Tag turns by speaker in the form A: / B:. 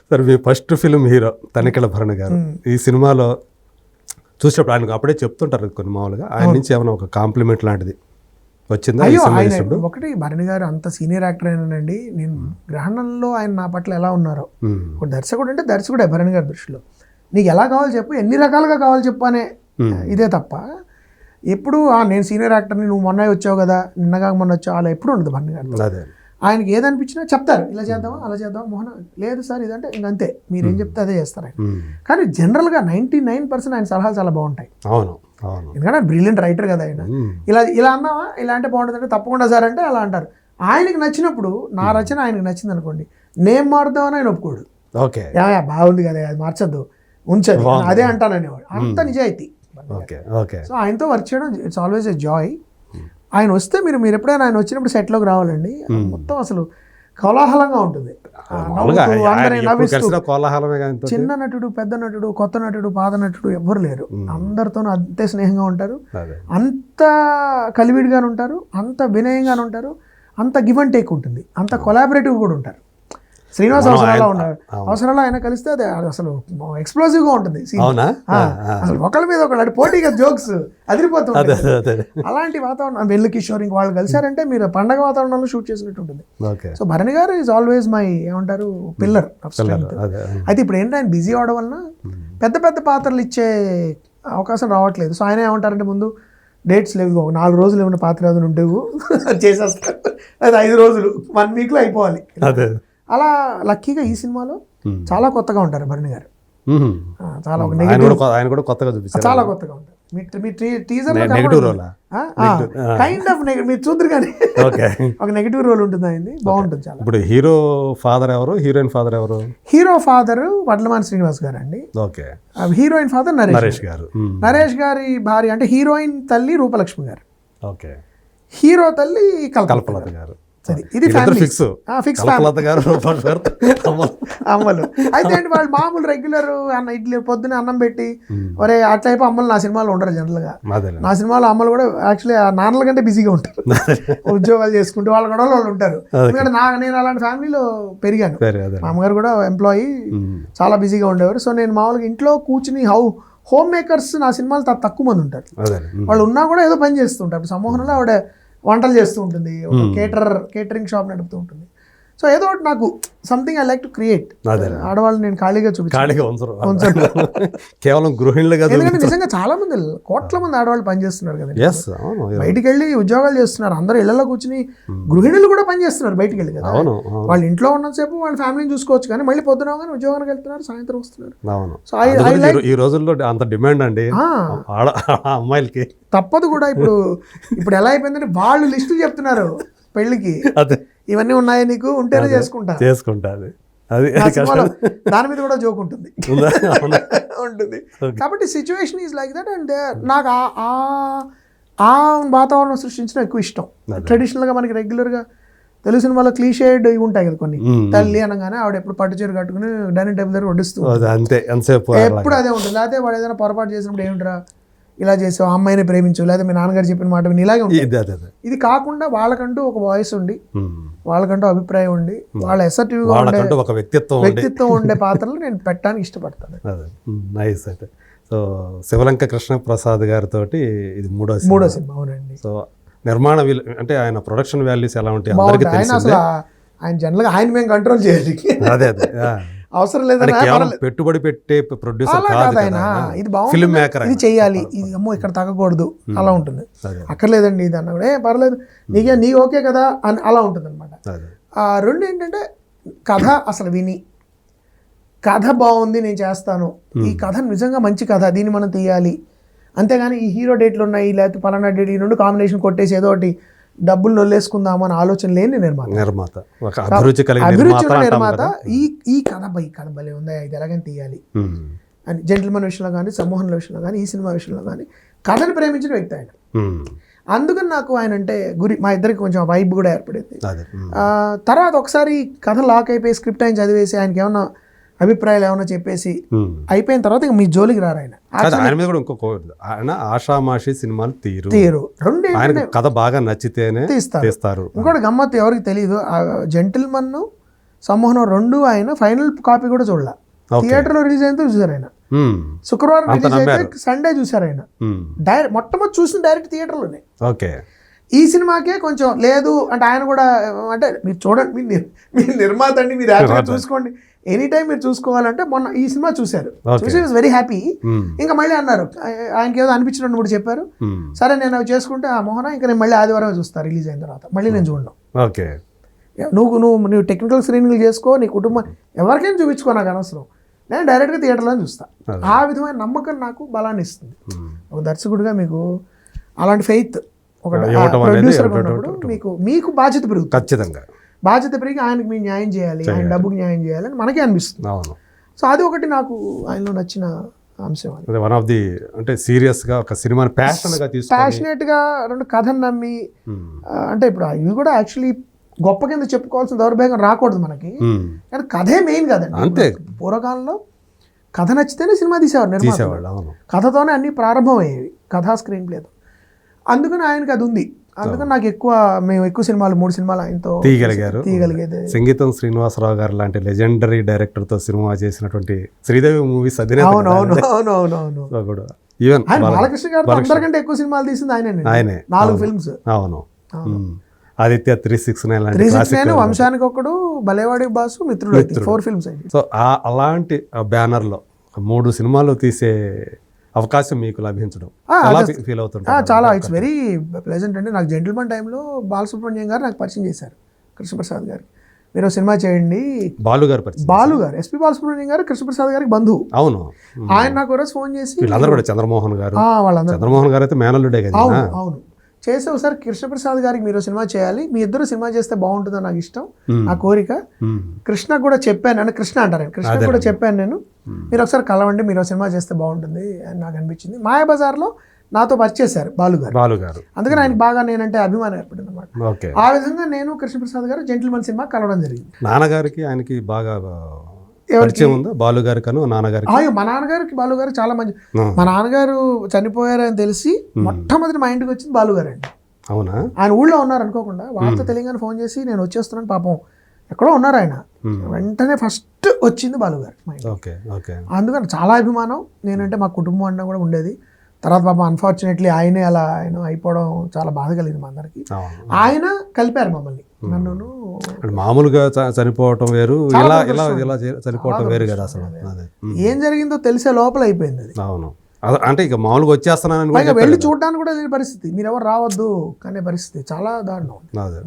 A: Sir మీ first film hero Tanikella Bharani గారు. ఈ సినిమాలో చూసినప్పుడు ఆయనకు అప్పుడే చెప్తుంటారు కొన్ని మామూలుగా. ఆయన నుంచి ఏమైనా ఒక కాంప్లిమెంట్ లాంటిది వచ్చిందా
B: ఒకటి భరణి గారు అంత సీనియర్ యాక్టర్ అయినానండి నేను గ్రహణంలో ఆయన నా పట్ల ఎలా ఉన్నారో. ఒక దర్శకుడు అంటే దర్శకుడే భరణి గారి దృష్టిలో. నీకు ఎలా కావాలో చెప్పు ఎన్ని రకాలుగా కావాలో చెప్పు అనే ఇదే తప్ప. ఎప్పుడు "ఆ, నేను సీనియర్ యాక్టర్ని నువ్వు మొన్న వచ్చావు కదా నిన్నగా మొన్న వచ్చావు అలా ఎప్పుడు ఉండదు భరణి గారు ఆయనకి ఏదనిపించినా చెప్తారు ఇలా చేద్దామా అలా చేద్దామా మోహన్ లేదు సార్ ఇదంటే ఇంకంతే మీరేం చెప్తే అదే చేస్తారు ఆయన. కానీ జనరల్గా నైంటీ నైన్ పర్సెంట్ ఆయన సలహాలు చాలా బాగుంటాయి.
A: అవును
B: ఎందుకంటే బ్రిలియంట్ రైటర్ కదా ఆయన. ఇలా ఇలా అన్నావా ఇలా అంటే బాగుంటుంది అంటే తప్పకుండా సార్ అంటే అలా అంటారు. ఆయనకి నచ్చినప్పుడు నా రచన ఆయనకి నచ్చింది అనుకోండి నేను మారుద్దామని ఆయన ఒప్పుకోడు.
A: ఓకే.
B: బాగుంది కదా అది మార్చద్దు ఉంచదు అదే అంటాను అనేవాడు అంత నిజాయితీ.
A: Okay okay.
B: సో ఆయనతో వర్క్ చేయడం ఇట్స్ ఆల్వేస్ ఎ జాయ్ ఆయన వస్తే మీరు మీరు ఎప్పుడైనా ఆయన వచ్చినప్పుడు సెట్లోకి రావాలండి. మొత్తం అసలు కోలాహలంగా ఉంటుంది. చిన్న నటుడు పెద్ద నటుడు కొత్త నటుడు పాత నటుడు ఎవ్వరు లేరు. అందరితోనూ అంతే స్నేహంగా ఉంటారు. అంత కలివిడిగానే ఉంటారు అంత వినయంగానే ఉంటారు అంత గివ్ అండ్ టేక్ ఉంటుంది అంత కొలాబరేటివ్ కూడా ఉంటారు. శ్రీనివాస్ అవసరాలు ఉన్నారు అవసరాలు ఆయన కలిస్తే అది అసలు ఎక్స్ప్లోజివ్గా ఉంటుంది scene.
A: అవునా?
B: ఆ, అసలు ఒకళ్ళ మీద ఒకళ్ళు అంటే పోటీగా జోక్స్ అదిరిపోతుంది
A: అదే అదే అదే.
B: అలాంటి వాతావరణం వెల్లు కిషోర్ ఇంక వాళ్ళు కలిశారంటే మీరు పండగ వాతావరణంలో షూట్ చేసినట్టు ఉంటుంది. సో భరణి గారు ఈజ్ ఆల్వేస్ మై ఏమంటారు పిల్లర్ అయితే ఇప్పుడు ఏంటంటే ఆయన బిజీ అవడం వలన పెద్ద పెద్ద పాత్రలు ఇచ్చే అవకాశం రావట్లేదు. సో ఆయన ఏమంటారంటే ముందు డేట్స్ లేవు ఒక నాలుగు రోజులు ఏమైనా పాత్ర ఏదైనా ఉంటేవు చేసేస్తారు అది ఐదు రోజులు వన్ వీక్లో అయిపోవాలి.
A: అదే.
B: అలా లక్కీగా ఈ సినిమాలో. చాలా కొత్తగా ఉంటారు భరణి గారు. చాలా ఒక
A: ఆయన
B: నెగిటివ్
A: కూడా కొ- ఆయన కూడా కొత్తగా చూపించారు
B: చాలా కొత్తగా ఉంటారు. మీ టీజర్
A: నెగిటివ్ రోలా
B: కైండ్ ఆఫ్ మీరు చూద్దరు కానీ.
A: ఓకే.
B: ఒక నెగిటివ్ రోల్ ఉంటుంది అయింది బాగుంటుంది చాలా.
A: ఇప్పుడు హీరో ఫాదర్ ఎవరు? హీరోయిన్ ఫాదర్ ఎవరు?
B: హీరో ఫాదర్ వడ్లమాన్ శ్రీనివాస్ గారు అండి
A: ఓకే
B: హీరోయిన్ ఫాదర్ నరేష్
A: గారు.
B: నరేష్ గారి భార్య అంటే హీరోయిన్ తల్లి రూపలక్ష్మి గారు.
A: ఓకే.
B: హీరో తల్లి
A: కల్పలత గారు.
B: అది ఇది ఫ్యామిలీ
A: ఫిక్స్
B: ఫిక్స్. అమ్మలు అయితే వాళ్ళు మామూలు రెగ్యులర్ అన్న ఇడ్లీ పొద్దున అన్నం పెట్టి. ఒరే అట్లయిపు అమ్మలు నా సినిమాలో ఉండరు జనరల్గా. నా సినిమాలో అమ్మలు కూడా యాక్చువల్లీ ఆ నాన్నల కంటే బిజీగా ఉంటారు. ఉద్యోగాలు చేసుకుంటూ వాళ్ళ కూడా వాళ్ళు ఉంటారు. ఎందుకంటే నా నేను అలాంటి ఫ్యామిలీలో పెరిగాను.
A: సరే అదే
B: మా అమ్మగారు కూడా ఎంప్లాయీ. చాలా బిజీగా ఉండేవారు. సో నేను మామూలుగా ఇంట్లో కూర్చుని హౌ హోమ్ మేకర్స్ నా సినిమాలు తక్కువ మంది ఉంటారు. వాళ్ళు ఉన్నా కూడా ఏదో పని చేస్తుంటారు. సమ్మోహన్లో ఆవిడ వంటలు చేస్తూ ఉంటుంది. ఒక కేటర్ కేటరింగ్ షాప్ నడుపుతూ ఉంటుంది. సో ఏదో ఒకటి నాకు something I like to create ఆడవాళ్ళు నేను ఖాళీగా
A: ఖాళీగా ఉంచరు. కేవలం గృహిణులుగా
B: ఎందుకంటే నిజంగా చాలా మంది కోట్ల మంది ఆడవాళ్ళు పనిచేస్తున్నారు కదా బయటికి వెళ్ళి ఉద్యోగాలు చేస్తున్నారు. అందరూ ఇళ్ళలో కూర్చుని గృహిణులు కూడా పని చేస్తున్నారు బయటికి వెళ్ళి కదా. వాళ్ళు ఇంట్లో ఉన్నసేపు వాళ్ళ ఫ్యామిలీని చూసుకోవచ్చు కానీ మళ్ళీ పొద్దున కానీ ఉద్యోగానికి వెళ్తున్నారు సాయంత్రం వస్తున్నారు.
A: అవును. ఈ రోజుల్లో అంత డిమాండ్ అండి. అమ్మాయిలకి.
B: తప్పదు కూడా ఇప్పుడు. ఇప్పుడు ఎలా అయిపోయిందంటే వాళ్ళు లిస్టులు చెప్తున్నారు పెళ్ళికి.
A: అదే.
B: ఇవన్నీ ఉన్నాయి నీకు? ఉంటేనే చేసుకుంటా.
A: చేసుకుంటాది అది.
B: దాని మీద కూడా జోక్ ఉంటుంది? ఉంటుంది. కాబట్టి situation is like that and నాకు ఆ- ఆ వాతావరణం సృష్టించడం ఎక్కువ ఇష్టం. ట్రెడిషనల్గా మనకి రెగ్యులర్గా తెలుగు సినిమాలో క్లీషేడ్ ఇవి ఉంటాయి కదా కొన్ని. తల్లి అనగానే ఆవిడ ఎప్పుడు పట్టు చీర కట్టుకుని డైనింగ్ టేబుల్ దగ్గర వడ్డిస్తూ
A: అది అంతే.
B: ఎప్పుడు అదే ఉంటుంది. లేకపోతే వాడు ఏదైనా పొరపాటు చేసినప్పుడు ఏమిట్రా ఇలా చేసావు ఆ అమ్మాయిని ప్రేమించు లేదా మీ నాన్నగారు చెప్పిన మాట విని ఇలాగే ఉంటుంది
A: ఇది
B: కాకుండా వాళ్ళకంటూ ఒక వాయిస్ ఉండి. వాళ్ళకంటూ అభిప్రాయం ఉండి వాళ్ళ ఎసర్టివ్గా ఉండే
A: వాళ్ళకంటూ ఒక వ్యక్తిత్వం
B: వ్యక్తిత్వం ఉండే పాత్రలు నేను పెట్టడానికి ఇష్టపడతాను.
A: అదే నైస్ అయితే. సో శివలంక కృష్ణ ప్రసాద్ గారితో ఇది మూడో.
B: మూడో సినిమా అవునండి.
A: సో నిర్మాణ అంటే ఆయన ప్రొడక్షన్ వాల్యూస్ ఎలా ఉంటాయి అందరికీ
B: ఆయన
A: తెలిసిందే.
B: జనరల్గా ఆయన మేము కంట్రోల్ చేయాలి.
A: అదే అదే.
B: అవసరం
A: కేవలం పెట్టుబడి పెట్టే ప్రొడ్యూసర్
B: ఆయన. ఇది బాగుంది
A: మేకర్
B: ఇది చెయ్యాలి ఇది అమ్మో ఇక్కడ తగ్గకూడదు అలా ఉంటుంది. అక్కర్లేదండి ఇది అన్న కూడా. పర్లేదు నీకే నీ ఓకే కదా అని అలా ఉంటుంది అనమాట రెండు ఏంటంటే కథ అసలు విని. కథ బాగుంది నేను చేస్తాను. ఈ కథ నిజంగా మంచి కథ. దీన్ని మనం తీయాలి. అంతేగాని ఈ హీరో డేట్లు ఉన్నాయి లేకపోతే పలానా డేట్ ఈ రెండు కాంబినేషన్ కొట్టేసి ఏదో ఒకటి డబ్బులు నొల్లేసుకుందాము అని ఆలోచన లేని నిర్మాత.
A: నిర్మాత. అభిరుచి
B: అభిరుచి
A: నిర్మాత
B: ఈ ఈ కథ బై కథ భలే ఉందా. ఇది ఎలాగని తీయాలి. అని జెంటిల్మన్ విషయంలో కానీ సమూహంలో విషయంలో కానీ ఈ సినిమా విషయంలో కానీ కథను ప్రేమించిన వ్యక్తి ఆయన. అందుకని నాకు ఆయన అంటే గురి మా ఇద్దరికి కొంచెం వైబ్ కూడా ఏర్పడింది. తర్వాత ఒకసారి కథ లాక్ అయిపోయి స్క్రిప్ట్ ఆయన చదివేసి ఆయనకి ఏమన్నా అభిప్రాయాలు ఏమన్నా చెప్పేసి. అయిపోయిన తర్వాత ఇక మీ జోలికి రారు ఆయన
A: ఆయన మీద కూడా ఇంకొక ఆయన ఆషామాషి సినిమాలు తీరు
B: తీరు రెండు
A: ఆయనకు కథ బాగా నచ్చితేనే
B: తీస్తారు ఇంకోటి గమ్మత్తు ఎవరికి తెలియదు జెంటిల్మన్ సమ్మోహనం రెండు ఆయన ఫైనల్ కాపీ కూడా చూడాల. థియేటర్లో రిలీజ్ అయితే చూసారు ఆయన. శుక్రవారం రిలీజ్ అయితే. సండే చూసారు ఆయన. డైరెక్ట్ మొట్టమొదటి చూసిన డైరెక్ట్ థియేటర్లోనే
A: ఓకే
B: ఈ సినిమాకే కొంచెం లేదు అంటే ఆయన కూడా అంటే మీరు చూడండి మీరు నిర్- మీరు నిర్మాత అండి మీరు యాక్చువల్గా. చూసుకోండి ఎనీ టైం మీరు చూసుకోవాలంటే మొన్న ఈ సినిమా చూశారు. చూసి వాజ్ వెరీ హ్యాపీ. ఇంకా మళ్ళీ అన్నారు ఆయనకి ఏదో అనిపించినట్టు కూడా చెప్పారు
A: మ్మ్.
B: సరే నేను అవి చేసుకుంటే ఆ మోహన ఇంకా నేను మళ్ళీ ఆదివారం చూస్తాను రిలీజ్ అయిన తర్వాత మళ్ళీ నేను చూడను
A: ఓకే
B: నువ్వు నువ్వు నువ్వు టెక్నికల్ స్క్రీనింగ్లు చేసుకో నీ కుటుంబం ఎవరికైనా చూపించుకో నాకు అనవసరం నేను డైరెక్ట్గా థియేటర్లో చూస్తా. ఆ విధమైన నమ్మకం నాకు బలాన్ని ఇస్తుంది
A: మ్మ్.
B: ఒక దర్శకుడిగా మీకు అలాంటి ఫెయిత్ ఒక ప్రొడ్యూసర్. మీకు మీకు బాధ్యత పెరుగుతుంది
A: ఖచ్చితంగా
B: బాధ్యత పెరిగి ఆయనకి మీరు న్యాయం చేయాలి ఆయన డబ్బుకి న్యాయం చేయాలని మనకే అనిపిస్తుంది.
A: అవును.
B: సో అది ఒకటి నాకు ఆయనలో నచ్చిన అంశం అది.
A: వన్ ఆఫ్ ది అంటే సీరియస్గా ఒక సినిమాని
B: ప్యాషనేట్గా రెండు కథను నమ్మి
A: మ్మ్.
B: అంటే ఇప్పుడు ఇవి కూడా యాక్చువల్లీ గొప్ప కింద చెప్పుకోవాల్సిన దౌర్భాగ్యం రాకూడదు మనకి.
A: మ్మ్.
B: కానీ కథే మెయిన్ కదండి.
A: అంతే.
B: పూర్వకాలంలో కథ నచ్చితేనే సినిమా తీసేవారు నిర్మాత కథతోనే అన్ని ప్రారంభమయ్యేవి కథా స్క్రీన్ ప్లేతో అందుకని ఆయనకి అది ఉంది. అందుకని నాకు ఎక్కువ మేము ఎక్కువ సినిమాలు మూడు సినిమాలు ఆయనతో
A: తీయగలిగారు.
B: తీయగలిగేది.
A: సంగీతం శ్రీనివాసరావు గారు లాంటి లెజెండరీ డైరెక్టర్తో సినిమా చేసినటువంటి శ్రీదేవి మూవీస్ అధినేత
B: అవును
A: కదా
B: అవును అవును అవును అవును.
A: సో కూడా ఈవెన్
B: బాలకృష్ణ గారు అందరికంటే ఎక్కువ సినిమాలు తీసింది ఆయనే
A: ఆయనే.
B: నాలుగు ఫిల్మ్స్
A: అవును. ఆదిత్య త్రీ సిక్స్ నైన్ లాంటి
B: three six nine Vamsaniki Okkadu Bhalevadi Basu Mitrudu four films
A: so అలాంటి బ్యానర్లో మూడు సినిమాలు తీసే అవకాశం మీకు లభించడం. ఫీల్
B: ఆ,
A: అవుతుంటారు
B: చాలా ఇట్స్ వెరీ ప్లెజెంట్ అండి. నాకు జెంటిల్మన్ టైంలో బాలసుబ్రహ్మణ్యం గారు నాకు పరిచయం చేశారు కృష్ణప్రసాద్ గారు మీరు సినిమా చేయండి.
A: బాలు గారు
B: బాలు గారు ఎస్పి బాలసుబ్రహ్మణ్యం గారు కృష్ణప్రసాద్ గారికి బంధువు.
A: అవును.
B: ఆయన నాకు రోజు ఫోన్ చేసి
A: వీళ్ళందరూ కూడా చంద్రమోహన్ గారు.
B: వాళ్ళందరూ.
A: చంద్రమోహన్ గారు అయితే మేనల్లుడే కదా
B: అవును అవును. చేస్తే ఒకసారి కృష్ణప్రసాద్ గారికి మీరు సినిమా చేయాలి. మీ ఇద్దరు సినిమా చేస్తే బాగుంటుందని నాకు ఇష్టం. నా కోరిక.
A: మ్మ్.
B: కృష్ణకు కూడా చెప్పాను అంటే కృష్ణ అంటారు ఆయన. కృష్ణ కూడా చెప్పాను నేను మీరు ఒకసారి కలవండి మీరు సినిమా చేస్తే బాగుంటుంది అని నాకు అనిపించింది. మాయాబజార్లో నాతో పరిచేశారు బాలు గారు.
A: బాలు గారు.
B: అందుకని ఆయనకి బాగా నేనంటే అభిమానం ఏర్పడింది అనమాట ఆ విధంగా నేను కృష్ణప్రసాద్ గారు జెంటిల్మన్ సినిమా కలవడం జరిగింది.
A: నాన్నగారికి ఆయనకి బాగా? పరిచయం ఉందా? బాలు గారికి అను నాన్నగారికి?
B: అయ్యో మా నాన్నగారికి బాలు గారు చాలా మంచి మా నాన్నగారు చనిపోయారని తెలిసి మొట్టమొదటి మా ఇంటికి వచ్చింది బాలు గారు అండి.
A: అవునా?
B: ఆయన ఊళ్ళో ఉన్నారు అనుకోకుండా వార్త తెలియగానే ఫోన్ చేసి నేను వచ్చేస్తున్నాను పాపం. ఎక్కడో ఉన్నారు ఆయన. వెంటనే ఫస్ట్ వచ్చింది బాలు గారు మా ఇంటికి.
A: Okay okay.
B: అందుకని చాలా అభిమానం. నేనంటే మా కుటుంబం అన్న కూడా ఉండేది. తర్వాత పాపం అన్ఫార్చునేట్లీ ఆయనే అలా ఆయన అయిపోవడం చాలా బాధ కలిగింది మా అందరికి. ఆయన కలిపారు మమ్మల్ని. నన్ను
A: అంటే మామూలుగా చనిపోవటం వేరు. ఇలా ఇలా ఇలా చనిపోవటం వేరు కదా అసలు.
B: ఏం జరిగిందో తెలిసే లోపల అయిపోయింది అది.
A: అవును. అంటే ఇక మామూలుగా చెప్పారు
B: వెళ్ళి. చూడడానికి కూడా లేని పరిస్థితి. మీరు ఎవరు రావద్దు అనే పరిస్థితి. చాలా దారుణం
A: అదే.